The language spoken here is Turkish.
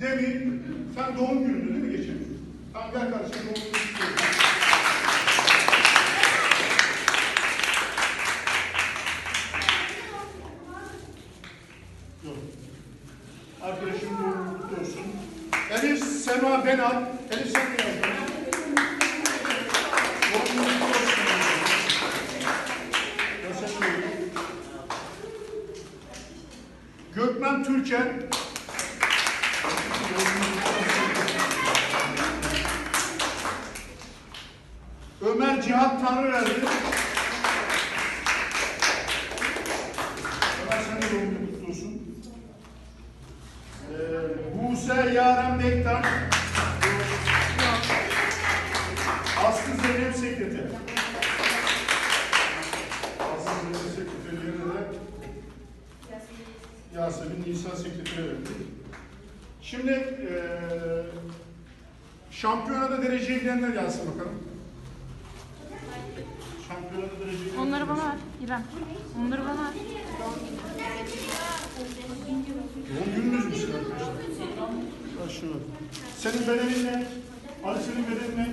Demin sen doğum gününü değil mi geçen? Tamam gel kardeşim doğum gününü. Yok. Arkadaşım doğum kutlu olsun. Elif Sema Benal. Elif sen de yaz. Doğum günü kutlu olsun. Ya sen de yaz. Gökmen Türken. Ömer Cihat Tanrıverdi. Ömer sen de doğum günün kutlu. Ee, Buse Yaren Bektaş. Aslı Zeynep Sekreter. Aslı Zeynep Sekreterlerine de Yasemin Nisan Sekreter'e verdi. Şimdi eee şampiyonada dereceye gidenler gelsin bakalım. Şampiyonada dereceye gidenler Onları bana ver İrem. Onları bana ver. Doğum gününüz mü sizin arkadaşlar? Şunu. Senin bedenin ne? Ali senin bedenin ne?